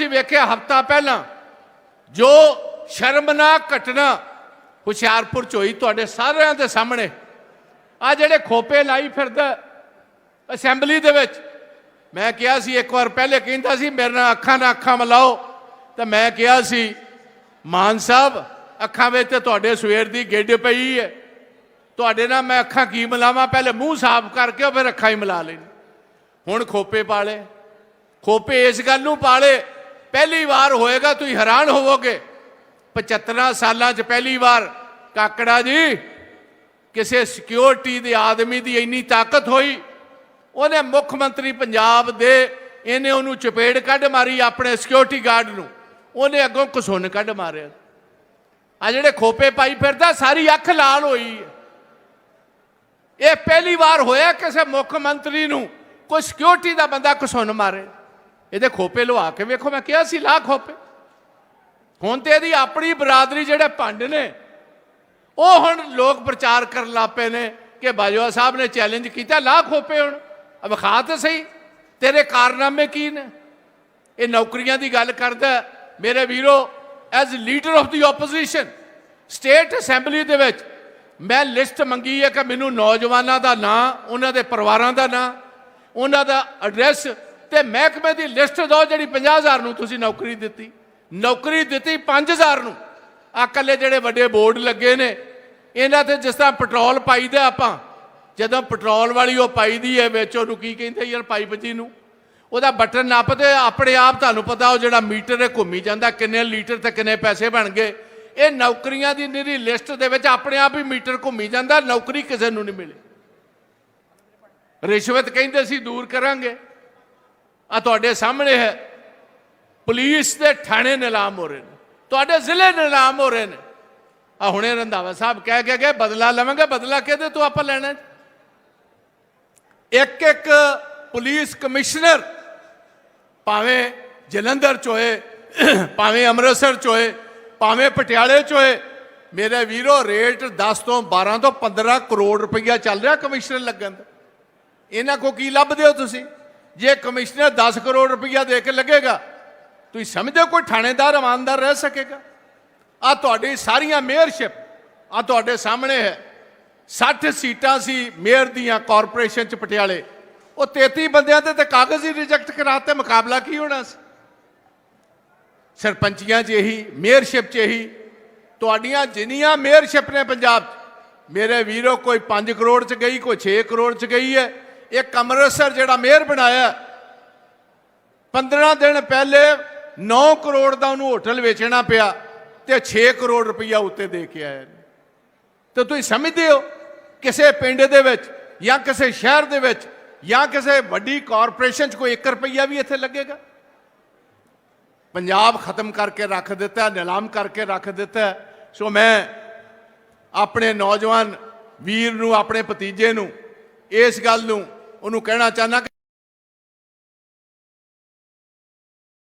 ਤੁਸੀਂ ਵੇਖਿਆ ਹਫਤਾ ਪਹਿਲਾਂ ਜੋ ਸ਼ਰਮਨਾਕ ਘਟਨਾ ਹੁਸ਼ਿਆਰਪੁਰ ਚ ਹੋਈ ਤੁਹਾਡੇ ਸਾਰਿਆਂ ਦੇ ਸਾਹਮਣੇ। ਆ ਜਿਹੜੇ ਖੋਪੇ ਲਾਈ ਫਿਰਦਾ ਅਸੈਂਬਲੀ ਦੇ ਵਿੱਚ, ਮੈਂ ਕਿਹਾ ਸੀ ਇੱਕ ਵਾਰ ਪਹਿਲੇ ਕਹਿੰਦਾ ਸੀ, ਮੇਰੇ ਨਾਲ ਅੱਖਾਂ ਨਾਲ ਅੱਖਾਂ ਮਿਲਾਓ। ਤਾਂ ਮੈਂ ਕਿਹਾ ਸੀ, ਮਾਨ ਸਾਹਿਬ, ਅੱਖਾਂ ਵਿੱਚ ਤੇ ਤੁਹਾਡੇ ਸਵੇਰ ਦੀ ਗਿੱਡ ਪਈ ਹੈ ਤੁਹਾਡੇ ਨਾਲ ਮੈਂ ਅੱਖਾਂ ਕੀ ਮਿਲਾਵਾਂ? ਪਹਿਲੇ ਮੂੰਹ ਸਾਫ਼ ਕਰਕੇ ਉਹ ਫਿਰ ਅੱਖਾਂ ਹੀ ਮਿਲਾ ਲੈਣ। ਹੁਣ ਖੋਪੇ ਪਾਲੇ। ਖੋਪੇ ਇਸ ਗੱਲ ਨੂੰ ਪਾਲੇ ਪਹਿਲੀ ਵਾਰ ਹੋਏਗਾ, ਤੁਸੀਂ ਹੈਰਾਨ ਹੋਵੋਗੇ। 75 ਸਾਲਾਂ 'ਚ ਪਹਿਲੀ ਵਾਰ। ਕਾਕੜਾ ਜੀ, ਕਿਸੇ ਸਿਕਿਉਰਿਟੀ ਦੇ ਆਦਮੀ ਦੀ ਇੰਨੀ ਤਾਕਤ ਹੋਈ। ਉਹਨੇ ਮੁੱਖ ਮੰਤਰੀ ਪੰਜਾਬ ਦੇ, ਇਹਨੇ ਉਹਨੂੰ ਚਪੇੜ ਕੱਢ ਮਾਰੀ ਆਪਣੇ ਸਿਕਿਉਰਿਟੀ ਗਾਰਡ ਨੂੰ। ਉਹਨੇ ਅੱਗੋਂ ਕਸੁੰਨ ਕੱਢ ਮਾਰਿਆ। ਆ ਜਿਹੜੇ ਖੋਪੇ ਪਾਈ ਫਿਰਦਾ, ਸਾਰੀ ਅੱਖ ਲਾਲ ਹੋਈ ਹੈ। ਇਹ ਪਹਿਲੀ ਵਾਰ ਹੋਇਆ, ਕਿਸੇ ਮੁੱਖ ਮੰਤਰੀ ਨੂੰ ਕੋਈ ਸਿਕਿਉਰਿਟੀ ਦਾ ਬੰਦਾ ਕਸੁੰਨ ਮਾਰੇ। ਇਹਦੇ ਖੋਪੇ ਲਵਾ ਕੇ ਵੇਖੋ, ਮੈਂ ਕਿਹਾ ਸੀ, ਲਾ ਖੋਪੇ। ਹੁਣ ਤੇ ਇਹਦੀ ਆਪਣੀ ਬਰਾਦਰੀ ਜਿਹੜੇ ਭੰਡ ਨੇ, ਉਹ ਹੁਣ ਲੋਕ ਪ੍ਰਚਾਰ ਕਰਨ ਲੱਪੇ ਨੇ ਕਿ ਬਾਜਵਾ ਸਾਹਿਬ ਨੇ ਚੈਲੰਜ ਕੀਤਾ, ਲਾ ਖੋਪੇ ਹੁਣ। ਆ ਵਿਖਾ ਤੇ ਸਹੀ, ਤੇਰੇ ਕਾਰਨਾਮੇ ਕੀ ਨੇ? ਇਹ ਨੌਕਰੀਆਂ ਦੀ ਗੱਲ ਕਰਦਾ ਮੇਰੇ ਵੀਰੋ as leader of the opposition state assembly ਦੇ ਵਿੱਚ ਮੈਂ ਲਿਸਟ ਮੰਗੀ ਹੈ ਕਿ ਮੈਨੂੰ ਨੌਜਵਾਨਾਂ ਦਾ ਨਾਂ, ਉਹਨਾਂ ਦੇ ਪਰਿਵਾਰਾਂ ਦਾ ਨਾਂ, ਉਹਨਾਂ ਦਾ ਐਡਰੈਸ ਤੇ ਮਹਿਕਮੇ ਦੀ ਲਿਸਟ ਦਿਓ ਜਿਹੜੀ 50000 ਨੂੰ ਤੁਸੀਂ ਨੌਕਰੀ ਦਿੱਤੀ। ਨੌਕਰੀ ਦਿੱਤੀ 5000 ਨੂੰ। ਆ ਇਕੱਲੇ ਜਿਹੜੇ ਵੱਡੇ ਬੋਰਡ ਲੱਗੇ ਨੇ, ਇਹਨਾਂ ਤੇ ਜਿਸ ਤਰ੍ਹਾਂ ਪੈਟਰੋਲ ਪਾਈਦਾ ਆਪਾਂ, ਜਦੋਂ ਪੈਟਰੋਲ ਵਾਲੀ ਉਹ ਪਾਈਦੀ ਹੈ ਵਿੱਚ, ਉਹਨੂੰ ਕੀ ਕਹਿੰਦੇ ਯਾਰ ਪਾਈਪ ਜੀ ਨੂੰ? ਉਹਦਾ ਬਟਨ ਨੱਪਦੇ, ਆਪਣੇ ਆਪ ਤੁਹਾਨੂੰ ਪਤਾ ਉਹ ਜਿਹੜਾ ਮੀਟਰ ਹੈ, ਘੁੰਮੀ ਜਾਂਦਾ, ਕਿੰਨੇ ਲੀਟਰ ਤੇ ਕਿੰਨੇ ਪੈਸੇ ਬਣ ਗਏ। ਇਹ ਨੌਕਰੀਆਂ ਦੀ ਨਿਰੀ ਲਿਸਟ ਦੇ ਵਿੱਚ ਆਪਣੇ ਆਪ ਹੀ ਮੀਟਰ ਘੁੰਮੀ ਜਾਂਦਾ, ਨੌਕਰੀ ਕਿਸੇ ਨੂੰ ਨਹੀਂ ਮਿਲੇ। ਰਿਸ਼ਵਤ ਕਹਿੰਦੇ ਸੀ, ਦੂਰ ਕਰਾਂਗੇ। ਆ ਤੁਹਾਡੇ ਸਾਹਮਣੇ ਹੈ। ਪੁਲਿਸ ਦੇ ਥਾਣੇ ਨਿਲਾਮ ਹੋ ਰਹੇ ਨੇ। ਤੁਹਾਡੇ ਜ਼ਿਲ੍ਹੇ ਨਿਲਾਮ ਹੋ ਰਹੇ ਨੇ। ਆ ਹੁਣੇ ਰੰਧਾਵਾ ਸਾਹਿਬ ਕਹਿ ਕੇ ਗਏ, ਬਦਲਾ ਲਵਾਂਗੇ, ਬਦਲਾ ਕਿਹਦੇ ਤੋਂ ਆਪਾਂ ਲੈਣਾ ਇੱਕ ਇੱਕ ਪੁਲਿਸ ਕਮਿਸ਼ਨਰ ਭਾਵੇਂ ਜਲੰਧਰ ਚ ਹੋਏ, ਭਾਵੇਂ ਅੰਮ੍ਰਿਤਸਰ ਚ ਹੋਏ, ਭਾਵੇਂ ਪਟਿਆਲੇ ਚ ਹੋਏ, ਮੇਰੇ ਵੀਰੋ, ਰੇਟ 10 ਤੋਂ 12 ਤੋਂ 15 ਕਰੋੜ ਰੁਪਈਆ ਚੱਲ ਰਿਹਾ ਕਮਿਸ਼ਨਰ ਲੱਗਣ ਦਾ। ਇਹਨਾਂ ਕੋ ਕੀ ਲੱਭਦੇ ਹੋ ਤੁਸੀਂ? ਜੇ ਕਮਿਸ਼ਨਰ 10 ਕਰੋੜ ਰੁਪਈਆ ਦੇ ਕੇ ਲੱਗੇਗਾ, ਤੁਸੀਂ ਸਮਝਦੇ ਹੋ ਕੋਈ ਥਾਣੇਦਾਰ, ਇਮਾਨਦਾਰ ਰਹਿ ਸਕੇਗਾ? ਆ ਤੁਹਾਡੀ ਸਾਰੀਆਂ ਮੇਅਰਸ਼ਿਪ ਆ ਤੁਹਾਡੇ ਸਾਹਮਣੇ ਹੈ। 60 ਸੀਟਾਂ ਸੀ ਮੇਅਰ ਦੀਆਂ ਕਾਰਪੋਰੇਸ਼ਨ ਚ ਪਟਿਆਲੇ। ਉਹ 33 ਬੰਦਿਆਂ ਤੇ ਤੇ ਕਾਗਜ਼ ਹੀ ਰਿਜੈਕਟ ਕਰਾਤੇ, ਮੁਕਾਬਲਾ ਕੀ ਹੋਣਾ ਸੀ? ਸਰਪੰਚੀਆਂ 'ਚ ਇਹੀ, ਮੇਅਰਸ਼ਿਪ 'ਚ ਇਹੀ। ਤੁਹਾਡੀਆਂ ਜਿੰਨੀਆਂ ਮੇਅਰਸ਼ਿਪ ਨੇ ਪੰਜਾਬ 'ਚ, ਮੇਰੇ ਵੀਰੋ, ਕੋਈ 5 ਕਰੋੜ 'ਚ ਗਈ, ਕੋਈ 6 ਕਰੋੜ 'ਚ ਗਈ ਹੈ। ਇੱਕ ਅੰਮ੍ਰਿਤਸਰ ਜਿਹੜਾ ਮੇਅਰ ਬਣਾਇਆ 15 ਦਿਨ ਪਹਿਲੇ 9 ਕਰੋੜ ਦਾ ਉਹਨੂੰ ਹੋਟਲ ਵੇਚਣਾ ਪਿਆ ਤੇ 6 ਕਰੋੜ ਰੁਪਈਆ ਉੱਤੇ ਦੇ ਕੇ ਆਇਆ ਤੇ ਤੁਸੀਂ ਸਮਝਦੇ ਹੋ ਕਿਸੇ ਪਿੰਡ ਦੇ ਵਿੱਚ ਜਾਂ ਕਿਸੇ ਸ਼ਹਿਰ ਦੇ ਵਿੱਚ ਜਾਂ ਕਿਸੇ ਵੱਡੀ ਕਾਰਪੋਰੇਸ਼ਨ 'ਚ ਕੋਈ 1 ਰੁਪਈਆ ਵੀ ਇੱਥੇ ਲੱਗੇਗਾ? ਪੰਜਾਬ ਖਤਮ ਕਰਕੇ ਰੱਖ ਦਿੱਤਾ, ਨਿਲਾਮ ਕਰਕੇ ਰੱਖ ਦਿੱਤਾ। ਸੋ ਮੈਂ ਆਪਣੇ ਨੌਜਵਾਨ ਵੀਰ ਨੂੰ, ਆਪਣੇ ਭਤੀਜੇ ਨੂੰ, ਇਸ ਗੱਲ ਨੂੰ ਉਹਨੂੰ ਕਹਿਣਾ ਚਾਹਨਾ ਕਿ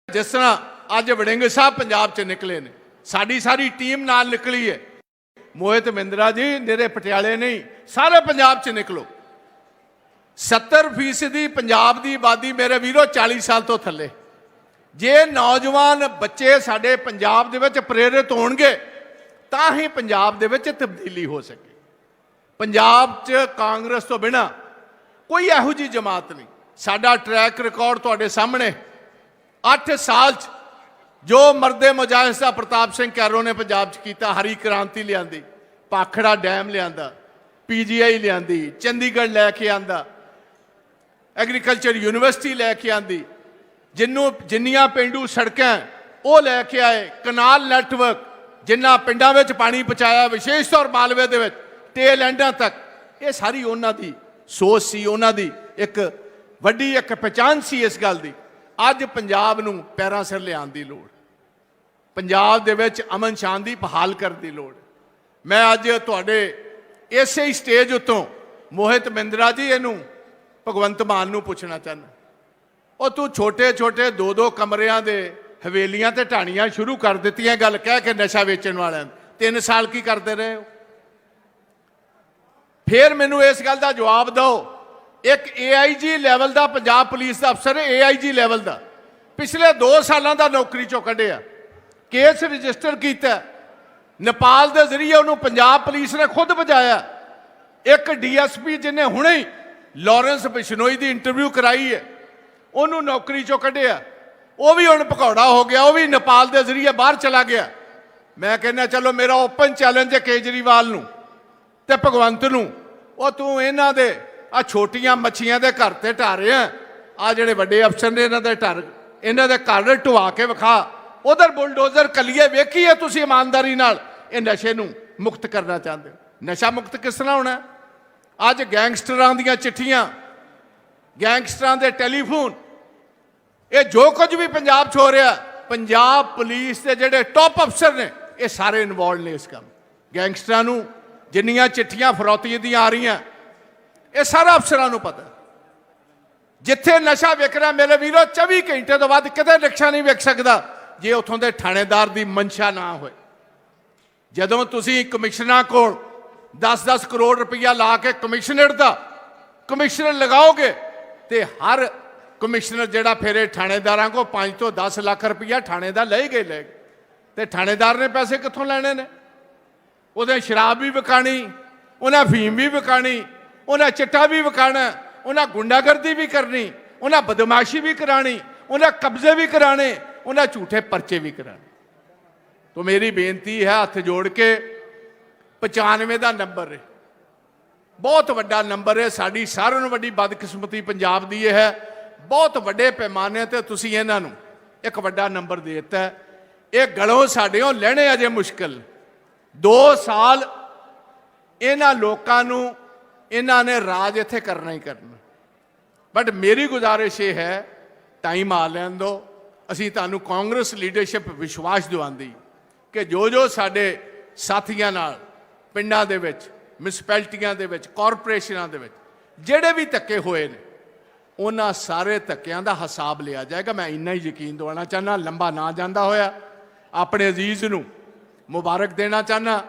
ਜਿਸ ਤਰ੍ਹਾਂ ਅੱਜ ਵੜਿੰਗ ਸਾਹਿਬ ਪੰਜਾਬ 'ਚ ਨਿਕਲੇ ਨੇ, ਸਾਡੀ ਸਾਰੀ ਟੀਮ ਨਾਲ ਨਿਕਲੀ ਹੈ ਮੋਹਿਤ ਮਿੰਦਰਾ ਜੀ, ਨਿਰੇ ਪਟਿਆਲੇ ਨਹੀਂ, ਸਾਰੇ ਪੰਜਾਬ 'ਚ ਨਿਕਲੋ। 70% ਪੰਜਾਬ ਦੀ ਆਬਾਦੀ ਮੇਰੇ ਵੀਰੋ 40 ਸਾਲ ਤੋਂ ਥੱਲੇ। ਜੇ ਨੌਜਵਾਨ ਬੱਚੇ ਸਾਡੇ ਪੰਜਾਬ ਦੇ ਵਿੱਚ ਪ੍ਰੇਰਿਤ ਹੋਣਗੇ, ਤਾਂ ਹੀ ਪੰਜਾਬ ਦੇ ਵਿੱਚ ਤਬਦੀਲੀ ਹੋ ਸਕੇ। ਪੰਜਾਬ 'ਚ ਕਾਂਗਰਸ ਤੋਂ ਬਿਨਾ ਕੋਈ ਇਹੋ ਜੀ ਜਮਾਤ ਨਹੀਂ। ਸਾਡਾ ਟਰੈਕ ਰਿਕਾਰਡ ਤੁਹਾਡੇ ਸਾਹਮਣੇ। 8 ਸਾਲ 'ਚ ਜੋ ਮਰਦੇ ਮੁਜਾਹਿਦ ਸਾਹਿਬ ਪ੍ਰਤਾਪ ਸਿੰਘ ਕੈਰੋ ਨੇ ਪੰਜਾਬ 'ਚ ਕੀਤਾ, ਹਰੀ ਕ੍ਰਾਂਤੀ ਲਿਆਂਦੀ, ਪਾਖੜਾ ਡੈਮ ਲਿਆਂਦਾ ਪੀਜੀਆਈ ਲਿਆਂਦੀ, ਚੰਡੀਗੜ੍ਹ ਲੈ ਕੇ ਆਂਦਾ, ਐਗਰੀਕਲਚਰ ਯੂਨੀਵਰਸਿਟੀ ਲੈ ਕੇ ਆਂਦੀ, ਜਿੰਨੂੰ ਜਿੰਨੀਆਂ ਪਿੰਡੂ ਸੜਕਾਂ ਉਹ ਲੈ ਕੇ ਆਏ, ਕਨਾਲ ਨੈਟਵਰਕ, ਜਿੰਨਾ ਪਿੰਡਾਂ ਵਿੱਚ ਪਾਣੀ ਪਹੁੰਚਾਇਆ, ਵਿਸ਼ੇਸ਼ ਤੌਰ ਮਾਲਵੇ ਦੇ ਵਿੱਚ ਟੇਲ ਐਂਡਾਂ ਤੱਕ, ਇਹ ਸਾਰੀ ਉਹਨਾਂ ਦੀ ਸੋਚ ਸੀ ਉਹਨਾਂ ਦੀ, ਇੱਕ ਵੱਡੀ ਇੱਕ ਪਛਾਣ ਸੀ ਇਸ ਗੱਲ ਦੀ। ਅੱਜ ਪੰਜਾਬ ਨੂੰ ਪੈਰਾਂ ਸਿਰ ਲਿਆਉਣ ਦੀ ਲੋੜ। ਪੰਜਾਬ ਦੇ ਵਿੱਚ ਅਮਨ ਸ਼ਾਂਤੀ ਬਹਾਲ ਕਰਨ ਦੀ ਲੋੜ। ਮੈਂ ਅੱਜ ਤੁਹਾਡੇ ਇਸੇ ਹੀ ਸਟੇਜ ਉੱਤੋਂ ਮੋਹਿਤ ਮਿੰਦਰਾ ਜੀ ਇਹਨੂੰ ਭਗਵੰਤ ਮਾਨ ਨੂੰ ਪੁੱਛਣਾ ਚਾਹੁੰਦਾ। ਉਹ ਤੂੰ ਛੋਟੇ ਛੋਟੇ ਦੋ ਦੋ ਕਮਰਿਆਂ ਦੇ ਹਵੇਲੀਆਂ ਤੇ ਢਾਣੀਆਂ ਸ਼ੁਰੂ ਕਰ ਦਿੱਤੀਆਂ ਗੱਲ ਕਹਿ ਕੇ ਨਸ਼ਾ ਵੇਚਣ ਵਾਲਿਆਂ ਨੂੰ। ਤਿੰਨ ਸਾਲ ਕੀ ਕਰਦੇ ਰਹੇ ਹੋ? ਫਿਰ ਮੈਨੂੰ ਇਸ ਗੱਲ ਦਾ ਜਵਾਬ ਦਿਓ। ਇੱਕ ਏਆਈਜੀ ਲੈਵਲ ਦਾ ਪੰਜਾਬ ਪੁਲਿਸ ਦਾ ਅਫਸਰ ਹੈ ਏਆਈਜੀ ਲੈਵਲ ਦਾ। ਪਿਛਲੇ 2 ਸਾਲਾਂ ਦਾ ਨੌਕਰੀ ਚੋਂ ਕੱਢਿਆ। ਕੇਸ ਰਜਿਸਟਰ ਕੀਤਾ। ਨੇਪਾਲ ਦੇ ਜ਼ਰੀਏ ਉਹਨੂੰ ਪੰਜਾਬ ਪੁਲਿਸ ਨੇ ਖੁਦ ਵਜਾਇਆ ਇੱਕ ਡੀਐਸਪੀ ਜਿਹਨੇ ਹੁਣੇ ਹੀ ਲਾਰੈਂਸ ਬਿਸ਼ਨੋਈ ਦੀ ਇੰਟਰਵਿਊ ਕਰਾਈ ਹੈ। ਉਹਨੂੰ ਨੌਕਰੀ ਚੋਂ ਕੱਢਿਆ। ਉਹ ਵੀ ਹੁਣ ਭਗੌੜਾ ਹੋ ਗਿਆ। ਉਹ ਵੀ ਨੇਪਾਲ ਦੇ ਜ਼ਰੀਏ ਬਾਹਰ ਚਲਾ ਗਿਆ। ਮੈਂ ਕਹਿੰਦਾ, ਚਲੋ ਮੇਰਾ ਓਪਨ ਚੈਲੰਜ ਹੈ ਕੇਜਰੀਵਾਲ ਨੂੰ। ਤੇ ਭਗਵੰਤ ਨੂੰ, ਉਹ ਤੂੰ ਇਹਨਾਂ ਦੇ ਆ ਛੋਟੀਆਂ ਮੱਛੀਆਂ ਦੇ ਘਰ ਤੇ ਢਾ ਰਿਹਾ ਆ ਜਿਹੜੇ ਵੱਡੇ ਅਫਸਰ ਨੇ ਇਹਨਾਂ ਦੇ ਢਰ ਇਹਨਾਂ ਦੇ ਘਰ ਢਵਾ ਕੇ ਵਿਖਾ। ਉਧਰ ਬੁਲਡੋਜ਼ਰ ਕਲੀਏ ਵੇਖੀਏ ਤੁਸੀਂ ਇਮਾਨਦਾਰੀ ਨਾਲ। ਇਹ ਨਸ਼ੇ ਨੂੰ ਮੁਕਤ ਕਰਨਾ ਚਾਹੁੰਦੇ ਹੋ। ਨਸ਼ਾ ਮੁਕਤ ਕਿਸ ਤਰ੍ਹਾਂ ਹੋਣਾ? ਅੱਜ ਗੈਂਗਸਟਰਾਂ ਦੀਆਂ ਚਿੱਠੀਆਂ, ਗੈਂਗਸਟਰਾਂ ਦੇ ਟੈਲੀਫੋਨ, ਇਹ ਜੋ ਕੁਝ ਵੀ ਪੰਜਾਬ 'ਚ ਹੋ ਰਿਹਾ, ਪੰਜਾਬ ਪੁਲਿਸ ਦੇ ਜਿਹੜੇ ਟੌਪ ਅਫਸਰ ਨੇ, ਇਹ ਸਾਰੇ ਇਨਵੋਲਡ ਨੇ ਇਸ ਕੰਮ। ਗੈਂਗਸਟਰਾਂ ਨੂੰ ਜਿੰਨੀਆਂ ਚਿੱਠੀਆਂ ਫਰੌਤੀ ਦੀਆਂ ਆ ਰਹੀਆਂ, ਇਹ ਸਾਰਾ ਅਫਸਰਾਂ ਨੂੰ ਪਤਾ। ਜਿੱਥੇ ਨਸ਼ਾ ਵਿਕ ਰਿਹਾ, ਮੇਰੇ ਵੀਰੋ 24 ਘੰਟੇ ਤੋਂ ਵੱਧ ਕਿਤੇ ਰਿਕਸ਼ਾ ਨਹੀਂ ਵਿਕ ਸਕਦਾ, ਜੇ ਉੱਥੋਂ ਦੇ ਥਾਣੇਦਾਰ ਦੀ ਮਨਸ਼ਾ ਨਾ ਹੋਏ। ਜਦੋਂ ਤੁਸੀਂ ਕਮਿਸ਼ਨਰਾਂ ਕੋਲ 10-10 ਕਰੋੜ ਰੁਪਈਆ ਲਾ ਕੇ ਕਮਿਸ਼ਨਰ ਦਾ ਕਮਿਸ਼ਨਰ ਲਗਾਓਗੇ, ਤੇ ਹਰ ਕਮਿਸ਼ਨਰ ਜਿਹੜਾ ਫੇਰੇ ਥਾਣੇਦਾਰਾਂ ਕੋ 5 ਤੋਂ 10 ਲੱਖ ਰੁਪਈਆ ਥਾਣੇ ਦਾ ਲੈ ਗਏ ਲੈ ਗਏ। ਤੇ ਥਾਣੇਦਾਰ ਨੇ ਪੈਸੇ ਕਿੱਥੋਂ ਲੈਣੇ ਨੇ? ਉਹਦੇ ਸ਼ਰਾਬ ਵੀ ਵਿਕਾਣੀ, ਉਹਨਾਂ ਫੀਮ ਵੀ ਵਿਕਾਣੀ, ਉਹਨਾਂ ਚਿੱਟਾ ਵੀ ਵਿਕਾਣਾ, ਉਹਨਾਂ ਗੁੰਡਾਗਰਦੀ ਵੀ ਕਰਨੀ, ਉਹਨਾਂ ਬਦਮਾਸ਼ੀ ਵੀ ਕਰਾਣੀ, ਉਹਨਾਂ ਕਬਜ਼ੇ ਵੀ ਕਰਾਣੇ, ਉਹਨਾਂ ਝੂਠੇ ਪਰਚੇ ਵੀ ਕਰਾਣੇ। ਤੋ ਮੇਰੀ ਬੇਨਤੀ ਹੈ, ਹੱਥ ਜੋੜ ਕੇ 95 ਦਾ ਨੰਬਰ ਹੈ। ਬਹੁਤ ਵੱਡਾ ਨੰਬਰ ਹੈ, ਸਾਡੀ ਸਾਰਿਆਂ ਨੂੰ ਵੱਡੀ ਬਦਕਿਸਮਤੀ ਪੰਜਾਬ ਦੀ ਇਹ ਹੈ। ਬਹੁਤ ਵੱਡੇ ਪੈਮਾਨੇ ਤੇ ਤੁਸੀਂ ਇਹਨਾਂ ਨੂੰ ਇੱਕ ਵੱਡਾ ਨੰਬਰ ਦੇ ਦਿੱਤਾ ਇਹ ਗਲੋਂ ਸਾਡੇੋਂ ਲੈਣੇ ਅਜੇ ਮੁਸ਼ਕਲ। 2 ਸਾਲ ਇਹਨਾਂ ਲੋਕਾਂ ਨੂੰ, ਇਹਨਾਂ ਨੇ ਰਾਜ ਇੱਥੇ ਕਰਨਾ ਹੀ ਕਰਨਾ। ਬਟ ਮੇਰੀ ਗੁਜ਼ਾਰਿਸ਼ ਇਹ ਹੈ ਟਾਈਮ ਆ ਲੈਣ ਦਿਓ। ਅਸੀਂ ਤੁਹਾਨੂੰ ਕਾਂਗਰਸ ਲੀਡਰਸ਼ਿਪ ਵਿਸ਼ਵਾਸ ਦਿਵਾਉਂਦੀ ਕਿ ਜੋ ਜੋ ਸਾਡੇ ਸਾਥੀਆਂ ਨਾਲ ਪਿੰਡਾਂ ਦੇ ਵਿੱਚ ਮਿਊਨਿਸਪੈਲਿਟੀਆਂ ਦੇ ਵਿੱਚ ਕਾਰਪੋਰੇਸ਼ਨਾਂ ਦੇ ਵਿੱਚ, ਜਿਹੜੇ ਵੀ ਧੱਕੇ ਹੋਏ ਨੇ, ਉਹਨਾਂ ਸਾਰੇ ਧੱਕਿਆਂ ਦਾ ਹਿਸਾਬ ਲਿਆ ਜਾਏਗਾ। ਮੈਂ ਇੰਨਾ ਹੀ ਯਕੀਨ ਦਿਵਾਉਣਾ ਚਾਹੁੰਦਾ, ਲੰਬਾ ਨਾ ਜਾਂਦਾ ਹੋਇਆ। ਆਪਣੇ ਅਜ਼ੀਜ਼ ਨੂੰ ਮੁਬਾਰਕ ਦੇਣਾ ਚਾਹੁੰਦਾ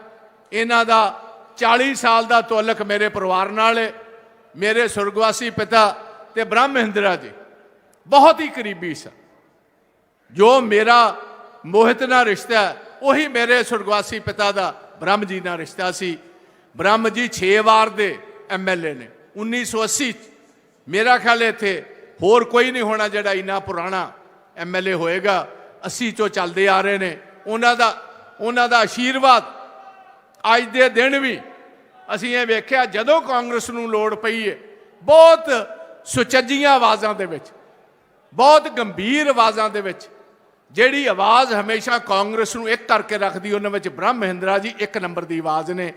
ਇਹਨਾਂ ਦਾ 40 ਸਾਲ ਦਾ ਤੁਅਲਕ ਮੇਰੇ ਪਰਿਵਾਰ ਨਾਲ ਹੈ ਮੇਰੇ ਸੁਰਗਵਾਸੀ ਪਿਤਾ ਤੇ ਬ੍ਰਹਮ ਮਹਿੰਦਰਾ ਜੀ। ਬਹੁਤ ਹੀ ਕਰੀਬੀ ਸਨ। ਜੋ ਮੇਰਾ ਮੋਹਿਤ ਨਾਲ ਰਿਸ਼ਤਾ, ਉਹੀ ਮੇਰੇ ਸੁਰਗਵਾਸੀ ਪਿਤਾ ਦਾ ਬ੍ਰਹਮ ਜੀ ਨਾਲ ਰਿਸ਼ਤਾ ਸੀ। ਬ੍ਰਹਮ ਜੀ 6 ਵਾਰ ਦੇ ਐਮਐਲਏ ਨੇ। 1980 ਚ ਮੇਰਾ ਖਿਆਲ ਇੱਥੇ ਹੋਰ ਕੋਈ ਨਹੀਂ ਹੋਣਾ ਜਿਹੜਾ ਇੰਨਾ ਪੁਰਾਣਾ ਐਮਐਲਏ ਹੋਏਗਾ। 80 ਚੋਂ ਚੱਲਦੇ ਆ ਰਹੇ ਨੇ। ਉਹਨਾਂ ਦਾ ਉਹਨਾਂ ਦਾ ਆਸ਼ੀਰਵਾਦ ਅੱਜ ਦੇ ਦਿਨ ਵੀ ਅਸੀਂ ਇਹ ਵੇਖਿਆ ਜਦੋਂ ਕਾਂਗਰਸ ਨੂੰ ਲੋੜ ਪਈ ਹੈ ਬਹੁਤ ਸੁਚੱਜੀਆਂ ਆਵਾਜ਼ਾਂ ਦੇ ਵਿੱਚ, ਬਹੁਤ ਗੰਭੀਰ ਆਵਾਜ਼ਾਂ ਦੇ ਵਿੱਚ, ਜਿਹੜੀ ਆਵਾਜ਼ ਹਮੇਸ਼ਾ ਕਾਂਗਰਸ ਨੂੰ ਇੱਕ ਕਰਕੇ ਰੱਖਦੀ ਉਹਨਾਂ ਵਿੱਚ ਬ੍ਰਹਮ ਮਹਿੰਦਰਾ ਜੀ ਇੱਕ ਨੰਬਰ ਦੀ ਆਵਾਜ਼ ਨੇ।